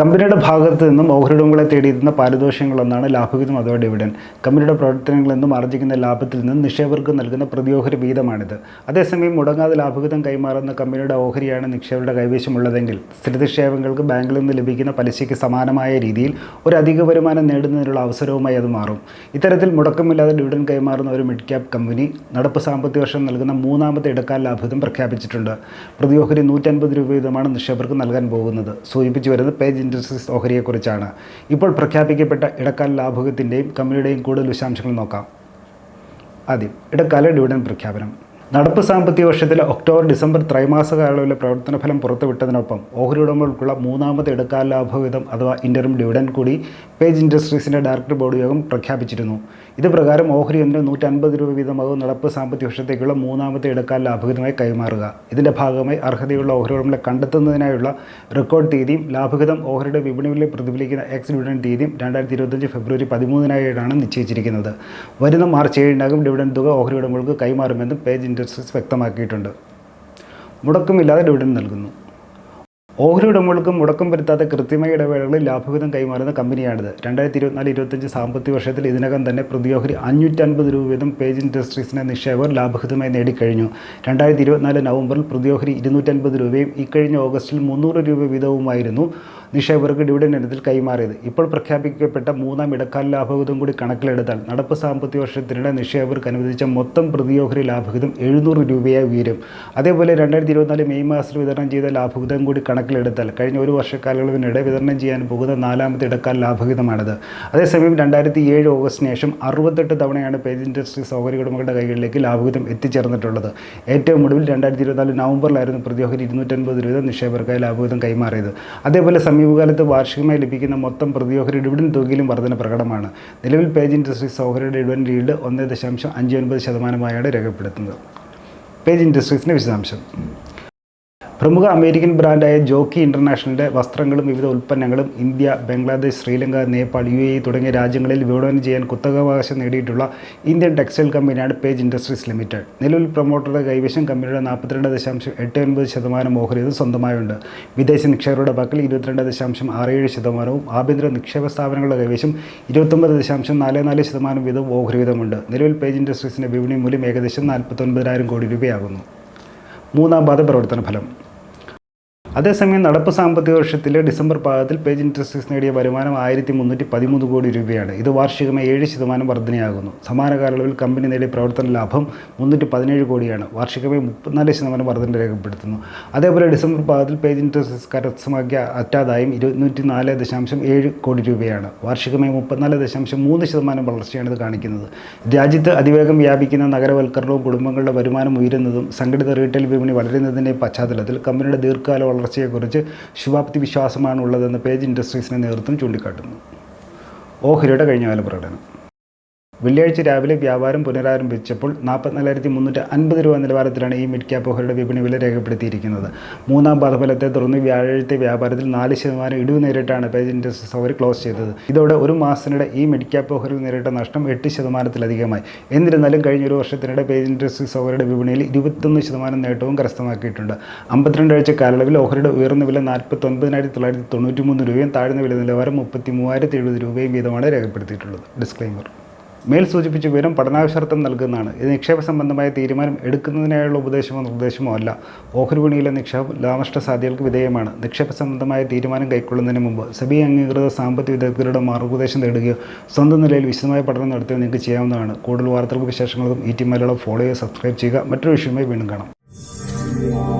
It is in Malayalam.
കമ്പനിയുടെ ഭാഗത്തു നിന്നും ഓഹരിടങ്ങളെ തേടിയിരുന്ന പാരിതോഷികങ്ങളൊന്നാണ് ലാഭവിധം അഥവാ ഡിവിഡൻ കമ്പനിയുടെ പ്രവർത്തനങ്ങളിൽ നിന്നും ആർജിക്കുന്ന ലാഭത്തിൽ നിന്നും നിക്ഷേപകർക്ക് നൽകുന്ന പ്രതിയോഹരി വീതമാണിത് അതേസമയം മുടങ്ങാതെ ലാഭവിധം കൈമാറുന്ന കമ്പനിയുടെ ഓഹരിയാണ് നിക്ഷേപരുടെ കൈവശമുള്ളതെങ്കിൽ സ്ഥിര നിക്ഷേപങ്ങൾക്ക് ബാങ്കിൽ നിന്ന് ലഭിക്കുന്ന പലിശയ്ക്ക് സമാനമായ രീതിയിൽ ഒരു അധിക വരുമാനം നേടുന്നതിനുള്ള അവസരവുമായി അത് മാറും. ഇത്തരത്തിൽ മുടക്കമില്ലാതെ ഡിവിഡൻ കൈമാറുന്ന ഒരു മിഡ് ക്യാപ് കമ്പനി നടപ്പ് സാമ്പത്തിക വർഷം നൽകുന്ന മൂന്നാമത്തെ ഇടക്കാല ലാഭവിധം പ്രഖ്യാപിച്ചിട്ടുണ്ട്. പ്രതിയോഹരി നൂറ്റൻപത് രൂപ വീതമാണ് നിക്ഷേപകർക്ക് നൽകാൻ പോകുന്നത്. സൂചിപ്പിച്ചു വരുന്നത് പേജ് ഇൻഡസ്ട്രീസ് ഓഹരിയെക്കുറിച്ചാണ്. ഇപ്പോൾ പ്രഖ്യാപിക്കപ്പെട്ട ഇടക്കാല ലാഭകത്തിന്റെയും കമ്പനിയുടെയും കൂടുതൽ വിശദാംശങ്ങൾ നോക്കാം. ആദ്യം ഇടക്കാല ഡിവിഡൻ പ്രഖ്യാപനം. നടപ്പ് സാമ്പത്തിക വർഷത്തിലെ ഒക്ടോബർ ഡിസംബർ ത്രൈമാസ കാലയളവിലെ പ്രവർത്തന ഫലം പുറത്തുവിട്ടതിനൊപ്പം ഓഹരി ഉടമകൾക്കുള്ള മൂന്നാമത്തെ ഇടക്കാല ലാഭവിധം അഥവാ ഇന്റർം ഡിവിഡൻ കൂടി പേജ് ഇൻഡസ്ട്രീസിന്റെ ഡയറക്ടർ ബോർഡ് യോഗം പ്രഖ്യാപിച്ചിരുന്നു. ഇത് പ്രകാരം ഓഹരി ഒന്നിന് നൂറ്റൻപത് രൂപ വീതമാകും നടപ്പ് സാമ്പത്തിക വർഷത്തേക്കുള്ള മൂന്നാമത്തെ ഇടക്കാല ലാഭകരമായി കൈമാറുക. ഇതിന്റെ ഭാഗമായി അർഹതയുള്ള ഓഹരി ഉടമകളെ കണ്ടെത്തുന്നതിനായുള്ള റെക്കോർഡ് തീയതിയും ലാഭകൃതം ഓഹരിയുടെ വിപണികളിൽ പ്രതിഫലിക്കുന്ന എക്സ് ഡിവിഡൻ തീയതിയും രണ്ടായിരത്തി ഇരുപത്തഞ്ച് ഫെബ്രുവരി പതിമൂന്നിനായിട്ടാണ് നിശ്ചയിച്ചിരിക്കുന്നത്. വരുന്ന മാർച്ച് ഏഴിനകം ഡിവിഡൻ തുക ഓഹരി ഉടമകൾക്ക് കൈമാറുമെന്നും പേജ് ഇൻഡസ്ട്രീസ് വ്യക്തമാക്കിയിട്ടുണ്ട്. മുടക്കമില്ലാതെ ഡിവിഡൻ നൽകുന്നു. ഓഹരി ഉടമകൾക്കും മുടക്കം വരുത്താത്ത കൃത്യമായ ഇടവേളകളിൽ ലാഭവിധം കൈമാറുന്ന കമ്പനിയാണിത്. രണ്ടായിരത്തി ഇരുപത്തിനാല് ഇരുപത്തഞ്ച് സാമ്പത്തിക വർഷത്തിൽ ഇതിനകം തന്നെ പ്രതിയോഹരി അഞ്ഞൂറ്റൻപത് രൂപ വീതം പേജ് ഇൻഡസ്ട്രീസിനെ നിക്ഷേപകർ ലാഭഹിതമായി നേടിക്കഴിഞ്ഞു. രണ്ടായിരത്തി ഇരുപത്തിനാല് നവംബറിൽ പ്രതിയോഹരി ഇരുന്നൂറ്റൻപത് രൂപയും ഇക്കഴിഞ്ഞ ഓഗസ്റ്റിൽ മുന്നൂറ് രൂപ വീതവുമായിരുന്നു നിക്ഷേപകർക്ക് ഡിവിഡൻ ഇനത്തിൽ കൈമാറിയത്. ഇപ്പോൾ പ്രഖ്യാപിക്കപ്പെട്ട മൂന്നാം ഇടക്കാല ലാഭവിധം കൂടി കണക്കിലെടുത്താൽ നടപ്പ് സാമ്പത്തിക വർഷത്തിനിടെ നിക്ഷേപകർക്ക് അനുവദിച്ച മൊത്തം പ്രതിയോഹരി ലാഭവിധം എഴുന്നൂറ് രൂപയായി ഉയരും. അതേപോലെ രണ്ടായിരത്തി ഇരുപത്തിനാല് മെയ് മാസത്തിൽ വിതരണം ചെയ്ത ലാഭവിധം കൂടി കണക്കിലെടുത്താൽ കഴിഞ്ഞ ഒരു വർഷക്കാലയളവിനിടെ വിതരണം ചെയ്യാൻ പോകുന്ന നാലാമത്തെ ഇടക്കാല ലാഭവിധമാണിത് അതേസമയം രണ്ടായിരത്തി ഏഴ് ഓഗസ്റ്റിന് ശേഷം അറുപത്തെട്ട് തവണയാണ് പേജ് ഇൻഡസ്ട്രി ഓഹരി ഉടമകളുടെ കൈകളിലേക്ക് ലാഭഹിതം എത്തിച്ചേർന്നിട്ടുള്ളത്. ഏറ്റവും ഒടുവിൽ രണ്ടായിരത്തി ഇരുപത്തിനാല് നവംബറിലായിരുന്നു പ്രതിയോഹരി ഇരുന്നൂറ്റൻപത് രൂപ നിക്ഷേപകർക്കായി ലാഭവിധം കൈമാറിയത്. അതേപോലെ സമീപകാലത്ത് വാർഷികമായി ലഭിക്കുന്ന മൊത്തം പ്രതിയോഹരി ഡിവിഡൻ തുകയിലും വർധന പ്രകടമാണ്. നിലവിൽ പേജ് ഇൻഡസ്ട്രി ഓഹരിയുടെ ഡിവിഡൻ ഈൽഡ് ഒന്ന് ദശാംശം അഞ്ച് ഒൻപത് ശതമാനമായാണ് രേഖപ്പെടുത്തുന്നത്. പേജ് ഇൻഡസ്ട്രീസിന്റെ വിശദാംശം. പ്രമുഖ അമേരിക്കൻ ബ്രാൻഡായ ജോക്കി ഇന്റർനാഷണലിന്റെ വസ്ത്രങ്ങളും വിവിധ ഉൽപ്പന്നങ്ങളും India Bangladesh Sri Lanka Nepal U A തുടങ്ങിയ രാജ്യങ്ങളിൽ വിപണനം ചെയ്യാൻ കുത്തകാവകാശം നേടിയിട്ടുള്ള ഇന്ത്യൻ ടെക്സ്റ്റൈൽ കമ്പനിയാണ് പേജ് ഇൻഡസ്ട്രീസ് ലിമിറ്റഡ്. നിലവിൽ പ്രൊമോട്ടറുടെ കൈവശം കമ്പനിയുടെ നാൽപ്പത്തിരണ്ട് ദശാംശം എട്ട് ഒൻപത് ശതമാനം ഓഹരി സ്വന്തമായുണ്ട്. വിദേശ നിക്ഷേപരുടെ പക്കൽ ഇരുപത്തിരണ്ട് ദശാംശം ആറ് ഏഴ് ശതമാനവും ആഭ്യന്തര നിക്ഷേപ സ്ഥാപനങ്ങളുടെ കൈവശം ഇരുപത്തൊമ്പത് ദശാംശം നാല് നാല് ശതമാനം വീതവും ഓഹരി വീതമുണ്ട്. നിലവിൽ പേജ് ഇൻഡസ്ട്രീസിന്റെ വിപണി മൂല്യം ഏകദേശം നാൽപ്പത്തൊൻപതിനായിരം കോടി രൂപയാകുന്നു. മൂന്നാം പാത പ്രവർത്തന ഫലം. അതേസമയം നടപ്പ് സാമ്പത്തിക വർഷത്തിലെ ഡിസംബർ പാദത്തിൽ പേജ് ഇൻഡസ്ട്രീസ് നേടിയ വരുമാനം ആയിരത്തി മുന്നൂറ്റി പതിമൂന്ന് കോടി രൂപയാണ്. ഇത് വാർഷികമായി ഏഴ് ശതമാനം വർധനയാകുന്നു. സമാന കാലയളവിൽ കമ്പനി നേടിയ പ്രവർത്തന ലാഭം മുന്നൂറ്റി പതിനേഴ് കോടിയാണ്. വാർഷികമായി മുപ്പത്തിനാല് ശതമാനം വർധന രേഖപ്പെടുത്തുന്നു. അതേപോലെ ഡിസംബർ പാദത്തിൽ പേജ് ഇൻഡസ്ട്രീസ് കരസ്ഥമാക്കിയ അറ്റാദായം ഇരുന്നൂറ്റി നാല് ദശാംശം ഏഴ് കോടി രൂപയാണ്. വാർഷികമായി മുപ്പത്തിനാല് ദശാംശം മൂന്ന് ശതമാനം വളർച്ചയാണ് ഇത് കാണിക്കുന്നത്. രാജ്യത്ത് അതിവേഗം വ്യാപിക്കുന്ന നഗരവൽക്കരണവും കുടുംബങ്ങളുടെ വരുമാനം ഉയരുന്നതും സംഘടിത റീറ്റെയിൽ വിപണി വളരുന്നതിന്റെ പശ്ചാത്തലത്തിൽ കമ്പനിയുടെ ദീർഘകാല വളർച്ചയെക്കുറിച്ച് ശുഭാപ്തി വിശ്വാസമാണ് ഉള്ളതെന്ന് പേജ് ഇൻഡസ്ട്രീസിന്റെ നേതൃത്വം ചൂണ്ടിക്കാട്ടുന്നു. ഓഹരിയുടെ കഴിഞ്ഞകാല പ്രകടനം. വെള്ളിയാഴ്ച രാവിലെ വ്യാപാരം പുനരാരംഭിച്ചപ്പോൾ നാൽപ്പത്തിനാലായിരത്തി മുന്നൂറ്റി അൻപത് രൂപ നിലവാരത്തിലാണ് ഈ മിഡ് ക്യാപ് ഓഹരിയുടെ വിപണി വില രേഖപ്പെടുത്തിയിരിക്കുന്നത്. മൂന്നാം പാദഫലത്തെ തുടർന്ന് വ്യാഴാഴ്ച വ്യാപാരത്തിൽ നാല് ശതമാനം ഇടിവ് നേരിട്ടാണ് പേജ് ഇൻഡസ്ട്രീസ് ഓഹരി ക്ലോസ് ചെയ്തത്. ഇതോടെ ഒരു മാസത്തിനിടെ ഈ മിഡ് ക്യാപ് ഓഹരിൽ നേരിട്ട നഷ്ടം എട്ട് ശതമാനത്തിലധികമായി. എന്നിരുന്നാലും കഴിഞ്ഞ ഒരു വർഷത്തിനിടെ പേജ് ഇൻഡസ്ട്രീസ് ഓഹരിയുടെ വിപണിയിൽ ഇരുപത്തൊന്ന് ശതമാനം നേട്ടവും കരസ്ഥമാക്കിയിട്ടുണ്ട്. അമ്പത്തിരണ്ട് ആഴ്ച കാലയളവിൽ ഓഹരിയുടെ ഉയർന്ന വില നാൽപ്പത്തൊൻപതിനായിരത്തി തൊള്ളായിരത്തി തൊണ്ണൂറ്റി മൂന്ന് രൂപയും താഴ്ന്ന വില നിലവാരം മുപ്പത്തി മൂവായിരത്തി എഴുപത് രൂപയും വീതമാണ് രേഖപ്പെടുത്തിയിട്ടുള്ളത്. ഡിസ്ക്ലൈമർ മേൽ സൂചിപ്പിച്ച വിവരം പഠനാവശ്യർത്ഥം നൽകുന്നതാണ്. ഇത് നിക്ഷേപ സംബന്ധമായ തീരുമാനം എടുക്കുന്നതിനായുള്ള ഉപദേശമോ നിർദ്ദേശമോ അല്ല. ഓഹരി വിപണിയിലെ നിക്ഷേപം ലാഭനഷ്ട സാധ്യതകൾക്ക് വിധേയമാണ്. നിക്ഷേപ സംബന്ധമായ തീരുമാനം കൈക്കൊള്ളുന്നതിന് മുമ്പ് സബി അംഗീകൃത സാമ്പത്തിക വിദഗ്ധരുടെ മാർഗോപദേശം തേടുകയോ സ്വന്തം നിലയിൽ വിശദമായ പഠനം നടത്തുകയോ നിങ്ങൾക്ക് ചെയ്യാവുന്നതാണ്. കൂടുതൽ വാർത്തകൾക്ക് വിശേഷങ്ങൾക്കും ഈ ടി മലയാളം ഫോളോ ചെയ്യുക സബ്സ്ക്രൈബ് ചെയ്യുക. മറ്റൊരു വിഷയമായി വീണ്ടും കാണാം.